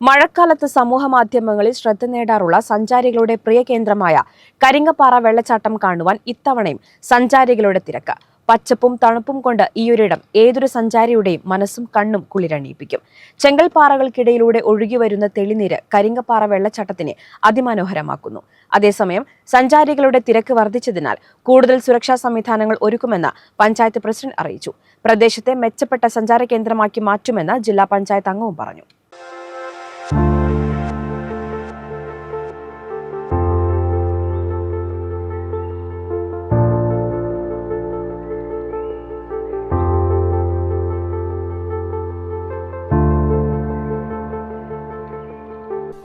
മഴക്കാലത്ത് സമൂഹ മാധ്യമങ്ങളിൽ ശ്രദ്ധ നേടാറുള്ള സഞ്ചാരികളുടെ പ്രിയ കേന്ദ്രമായ കരിങ്ങപ്പാറ വെള്ളച്ചാട്ടം കാണുവാൻ ഇത്തവണയും സഞ്ചാരികളുടെ തിരക്ക്. പച്ചപ്പും തണുപ്പും കൊണ്ട് ഈയൊരിടം ഏതൊരു സഞ്ചാരിയുടെയും മനസ്സും കണ്ണും കുളിരണിയിപ്പിക്കും. ചെങ്കൽപ്പാറകൾക്കിടയിലൂടെ ഒഴുകിവരുന്ന തെളിനീര് കരിങ്കപ്പാറ വെള്ളച്ചാട്ടത്തിനെ അതിമനോഹരമാക്കുന്നു. അതേസമയം സഞ്ചാരികളുടെ തിരക്ക് വർദ്ധിച്ചതിനാൽ കൂടുതൽ സുരക്ഷാ സംവിധാനങ്ങൾ ഒരുക്കുമെന്ന് പഞ്ചായത്ത് പ്രസിഡന്റ് അറിയിച്ചു. പ്രദേശത്തെ മെച്ചപ്പെട്ട സഞ്ചാര കേന്ദ്രമാക്കി മാറ്റുമെന്ന് ജില്ലാ പഞ്ചായത്ത് അംഗവും പറഞ്ഞു.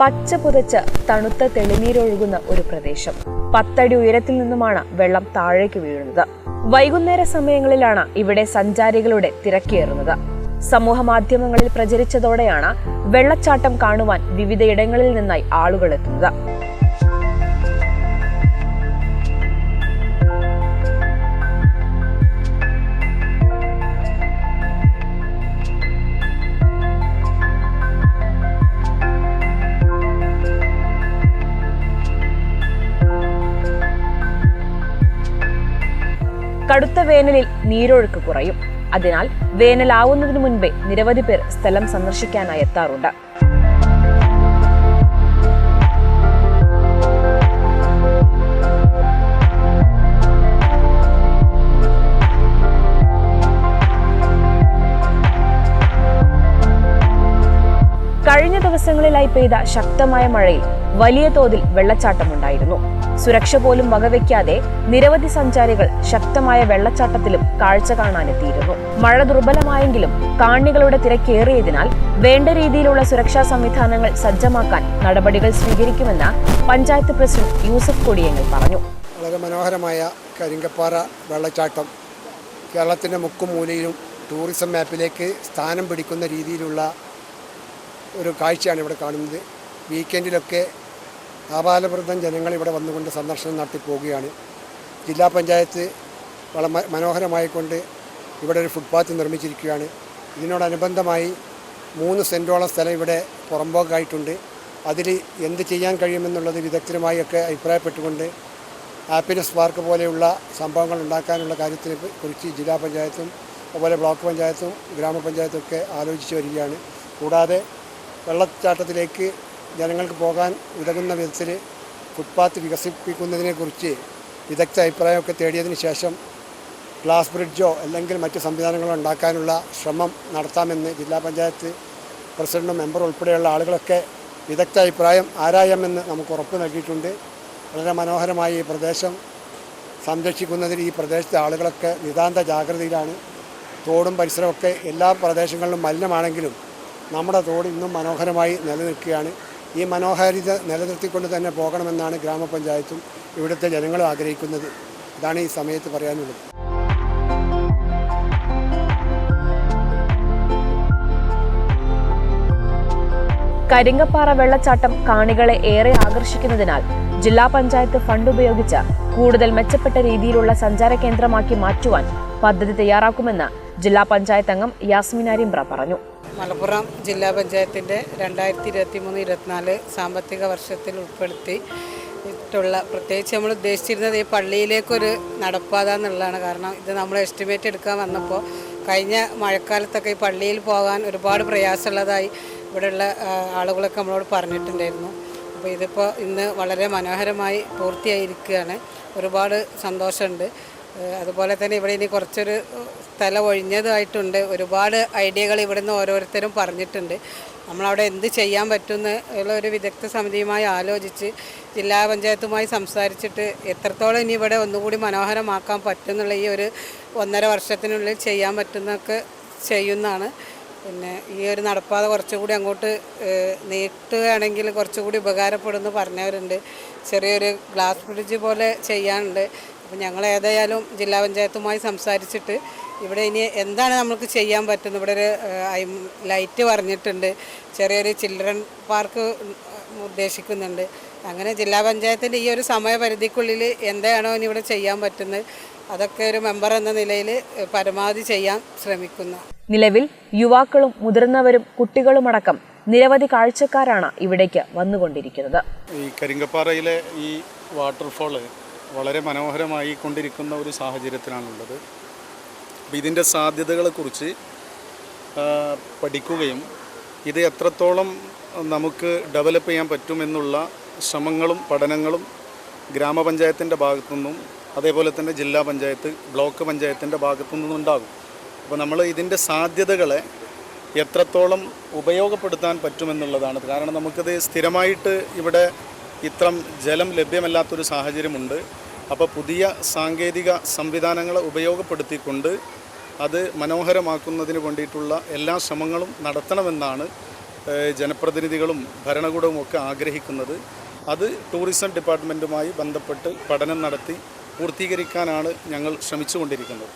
പച്ച പുതച്ച് തണുത്ത തെളിനീരൊഴുകുന്ന ഒരു പ്രദേശം. പത്തടി ഉയരത്തിൽ നിന്നുമാണ് വെള്ളം താഴേക്ക് വീഴുന്നത്. വൈകുന്നേര സമയങ്ങളിലാണ് ഇവിടെ സഞ്ചാരികളുടെ തിരക്കേറുന്നത്. സമൂഹ മാധ്യമങ്ങളിൽ പ്രചരിച്ചതോടെയാണ് വെള്ളച്ചാട്ടം കാണുവാൻ വിവിധയിടങ്ങളിൽ നിന്നായി ആളുകൾ എത്തുന്നത്. കടുത്ത വേനലിൽ നീരൊഴുക്ക് കുറയും. അതിനാൽ വേനലാവുന്നതിന് മുൻപേ നിരവധി പേർ സ്ഥലം സന്ദർശിക്കാനായി എത്താറുണ്ട്. കഴിഞ്ഞ ദിവസങ്ങളിലായി പെയ്ത ശക്തമായ മഴയിൽ വലിയ തോതിൽ വെള്ളച്ചാട്ടമുണ്ടായിരുന്നു. സുരക്ഷ പോലും വകവെക്കാതെ നിരവധി സഞ്ചാരികൾ ശക്തമായ വെള്ളച്ചാട്ടത്തിലും കാഴ്ച കാണാനെത്തിയിരുന്നു. മഴ ദുർബലമായെങ്കിലും കാണികളുടെ തിരക്കേറിയതിനാൽ വേണ്ട രീതിയിലുള്ള സുരക്ഷാ സംവിധാനങ്ങൾ സജ്ജമാക്കാൻ നടപടികൾ സ്വീകരിക്കുമെന്ന് പഞ്ചായത്ത് പ്രസിഡന്റ് യൂസഫ് കൊടിയങ്ങൾ പറഞ്ഞു. വളരെ മനോഹരമായ കരിങ്കപ്പാറ വെള്ളച്ചാട്ടം കേരളത്തിന്റെ മുക്കും മൂലയിലും ടൂറിസം മാപ്പിലേക്ക് സ്ഥാനം പിടിക്കുന്ന രീതിയിലുള്ള ഒരു കാഴ്ചയാണ് ഇവിടെ കാണുന്നത്. വീക്കെൻഡിലൊക്കെ ആപാലവൃദ്ധം ജനങ്ങൾ ഇവിടെ വന്നുകൊണ്ട് സന്ദർശനം നടത്തി പോവുകയാണ് ജില്ലാ പഞ്ചായത്ത് വളരെ മനോഹരമായി മനോഹരമായിക്കൊണ്ട് ഇവിടെ ഒരു ഫുട്പാത്ത് നിർമ്മിച്ചിരിക്കുകയാണ്. ഇതിനോടനുബന്ധമായി മൂന്ന് സെന്റോളം സ്ഥലം ഇവിടെ പുറമ്പോക്കായിട്ടുണ്ട് അതിൽ എന്ത് ചെയ്യാൻ കഴിയുമെന്നുള്ളത് വിദഗ്ധരുമായി ഒക്കെ അഭിപ്രായപ്പെട്ടുകൊണ്ട് ഹാപ്പിനെസ് പാർക്ക് പോലെയുള്ള സംഭവങ്ങൾ ഉണ്ടാക്കാനുള്ള കാര്യത്തിനെ കുറിച്ച് ജില്ലാ പഞ്ചായത്തും അതുപോലെ ബ്ലോക്ക് പഞ്ചായത്തും ഗ്രാമപഞ്ചായത്തും ഒക്കെ ആലോചിച്ച് വരികയാണ്. കൂടാതെ വെള്ളച്ചാട്ടത്തിലേക്ക് ജനങ്ങൾക്ക് പോകാൻ ഉതകുന്ന വിധത്തിൽ ഫുട്പാത്ത് വികസിപ്പിക്കുന്നതിനെക്കുറിച്ച് വിദഗ്ധ അഭിപ്രായമൊക്കെ തേടിയതിന് ശേഷം ഗ്ലാസ് ബ്രിഡ്ജോ അല്ലെങ്കിൽ മറ്റ് സംവിധാനങ്ങളോ ഉണ്ടാക്കാനുള്ള ശ്രമം നടത്താമെന്ന് ജില്ലാ പഞ്ചായത്ത് പ്രസിഡന്റും മെമ്പറും ഉൾപ്പെടെയുള്ള ആളുകളൊക്കെ വിദഗ്ധ അഭിപ്രായം ആരായാമെന്ന് നമുക്ക് ഉറപ്പ് നൽകിയിട്ടുണ്ട്. വളരെ മനോഹരമായി ഈ പ്രദേശം. സംരക്ഷിക്കുന്നതിൽ ഈ പ്രദേശത്തെ ആളുകളൊക്കെ നിതാന്ത ജാഗ്രതയിലാണ്. തോടും പരിസരമൊക്കെ എല്ലാ പ്രദേശങ്ങളിലും മലിനമാണെങ്കിലും നമ്മുടെ തോട് ഇന്നും മനോഹരമായി നിലനിൽക്കുകയാണ്. ഈ മനോഹാരിത നിലനിർത്തിക്കൊണ്ട് തന്നെ പോകണമെന്നാണ് ഗ്രാമപഞ്ചായത്തും ഇവിടുത്തെ ജനങ്ങളും ആഗ്രഹിക്കുന്നത്. ഇതാണ് ഈ സമയത്ത് പറയാനുള്ളത്. കരിങ്ങപ്പാറ വെള്ളച്ചാട്ടം കാണികളെ ഏറെ ആകർഷിക്കുന്നതിനാൽ ജില്ലാ പഞ്ചായത്ത് ഫണ്ട് ഉപയോഗിച്ച് കൂടുതൽ മെച്ചപ്പെട്ട രീതിയിലുള്ള സഞ്ചാര കേന്ദ്രമാക്കി മാറ്റുവാൻ പദ്ധതി തയ്യാറാക്കുമെന്ന് ജില്ലാ പഞ്ചായത്ത് അംഗം യാസ്മിൻ അരിമ്പ്ര പറഞ്ഞു. മലപ്പുറം ജില്ലാ പഞ്ചായത്തിന്റെ രണ്ടായിരത്തി ഇരുപത്തി മൂന്ന് ഇരുപത്തിനാല് സാമ്പത്തിക വർഷത്തിൽ ഉൾപ്പെടുത്തി ട്ടുള്ള പ്രത്യേകിച്ച് നമ്മൾ ഉദ്ദേശിച്ചിരുന്നത് ഈ പള്ളിയിലേക്കൊരു നടപ്പാത എന്നുള്ളതാണ്. കാരണം ഇത് നമ്മൾ എസ്റ്റിമേറ്റ് എടുക്കാൻ വന്നപ്പോൾ കഴിഞ്ഞ മഴക്കാലത്തൊക്കെ ഈ പള്ളിയിൽ പോകാൻ ഒരുപാട് പ്രയാസമുള്ളതായി ഇവിടെയുള്ള ആളുകളൊക്കെ നമ്മളോട് പറഞ്ഞിട്ടുണ്ടായിരുന്നു. അപ്പോൾ ഇതിപ്പോൾ ഇന്ന് വളരെ മനോഹരമായി പൂർത്തിയായിരിക്കുകയാണ്. ഒരുപാട് സന്തോഷമുണ്ട്. അതുപോലെ തന്നെ ഇവിടെ ഇനി കുറച്ചൊരു സ്ഥലം ഒഴിഞ്ഞതായിട്ടുണ്ട്. ഒരുപാട് ഐഡിയകൾ ഇവിടുന്ന് ഓരോരുത്തരും പറഞ്ഞിട്ടുണ്ട്. നമ്മളവിടെ എന്ത് ചെയ്യാൻ പറ്റുമെന്ന് ഉള്ള ഒരു വിദഗ്ധ സമിതിയുമായി ആലോചിച്ച് ജില്ലാ പഞ്ചായത്തുമായി സംസാരിച്ചിട്ട് എത്രത്തോളം ഇനി ഇവിടെ ഒന്നുകൂടി മനോഹരമാക്കാൻ പറ്റുന്നുള്ള ഈ ഒരു ഒന്നര വർഷത്തിനുള്ളിൽ ചെയ്യാൻ പറ്റുന്നൊക്കെ ചെയ്യുന്നതാണ്. പിന്നെ ഈ ഒരു നടപ്പാത കുറച്ചുകൂടി അങ്ങോട്ട് നീട്ടുകയാണെങ്കിൽ കുറച്ചുകൂടി ഉപകാരപ്പെടുമെന്ന് പറഞ്ഞവരുണ്ട്. ചെറിയൊരു ഗ്ലാസ് ബ്രിഡ്ജ് പോലെ ചെയ്യാനുണ്ട്. അപ്പം ഞങ്ങൾ ഏതായാലും ജില്ലാ പഞ്ചായത്തുമായി സംസാരിച്ചിട്ട് ഇവിടെ ഇനി എന്താണ് നമുക്ക് ചെയ്യാൻ പറ്റുന്നത്? ഇവിടെ ഒരു ലൈറ്റ് പറഞ്ഞിട്ടുണ്ട്. ചെറിയൊരു ചിൽഡ്രൻ പാർക്ക് ഉദ്ദേശിക്കുന്നുണ്ട്. അങ്ങനെ ജില്ലാ പഞ്ചായത്തിന്റെ ഈ ഒരു സമയപരിധിക്കുള്ളിൽ എന്താണോ ഇനി ഇവിടെ ചെയ്യാൻ പറ്റുന്നത് അതൊക്കെ ഒരു മെമ്പർ എന്ന നിലയിൽ പരമാവധി ചെയ്യാൻ ശ്രമിക്കുന്നു. നിലവിൽ യുവാക്കളും മുതിർന്നവരും കുട്ടികളുമടക്കം നിരവധി കാഴ്ചക്കാരാണ് ഇവിടേക്ക് വന്നുകൊണ്ടിരിക്കുന്നത്. ഈ കരിങ്കപ്പാറയിലെ ഈ വാട്ടർഫോൾ വളരെ മനോഹരമായി കൊണ്ടിരിക്കുന്ന ഒരു സാഹചര്യത്തിലാണുള്ളത്. അപ്പോൾ ഇതിന്റെ സാധ്യതകളെക്കുറിച്ച് കുറിച്ച് പഠിക്കുകയും ഇത് എത്രത്തോളം നമുക്ക് ഡെവലപ്പ് ചെയ്യാൻ പറ്റുമെന്നുള്ള ശ്രമങ്ങളും പഠനങ്ങളും ഗ്രാമപഞ്ചായത്തിന്റെ ഭാഗത്തു നിന്നും അതേപോലെ തന്നെ ജില്ലാ പഞ്ചായത്ത് ബ്ലോക്ക് പഞ്ചായത്തിന്റെ ഭാഗത്തു നിന്നും ഉണ്ടാകും. അപ്പോൾ നമ്മൾ ഇതിന്റെ സാധ്യതകളെ എത്രത്തോളം ഉപയോഗപ്പെടുത്താൻ പറ്റുമെന്നുള്ളതാണ്. കാരണം നമുക്കത് സ്ഥിരമായിട്ട് ഇവിടെ ഇത്രം ജലം ലഭ്യമല്ലാത്തൊരു സാഹചര്യമുണ്ട്. അപ്പോൾ പുതിയ സാങ്കേതിക സംവിധാനങ്ങളെ ഉപയോഗപ്പെടുത്തിക്കൊണ്ട് അത് മനോഹരമാക്കുന്നതിന് വേണ്ടിയിട്ടുള്ള എല്ലാ ശ്രമങ്ങളും നടത്തണമെന്നാണ് ജനപ്രതിനിധികളും ഭരണകൂടവും ഒക്കെ ആഗ്രഹിക്കുന്നത്. അത് ടൂറിസം ഡിപ്പാർട്ട്മെന്റുമായി ബന്ധപ്പെട്ട് പഠനം നടത്തി പൂർത്തീകരിക്കാനാണ് ഞങ്ങൾ ശ്രമിച്ചുകൊണ്ടിരിക്കുന്നത്.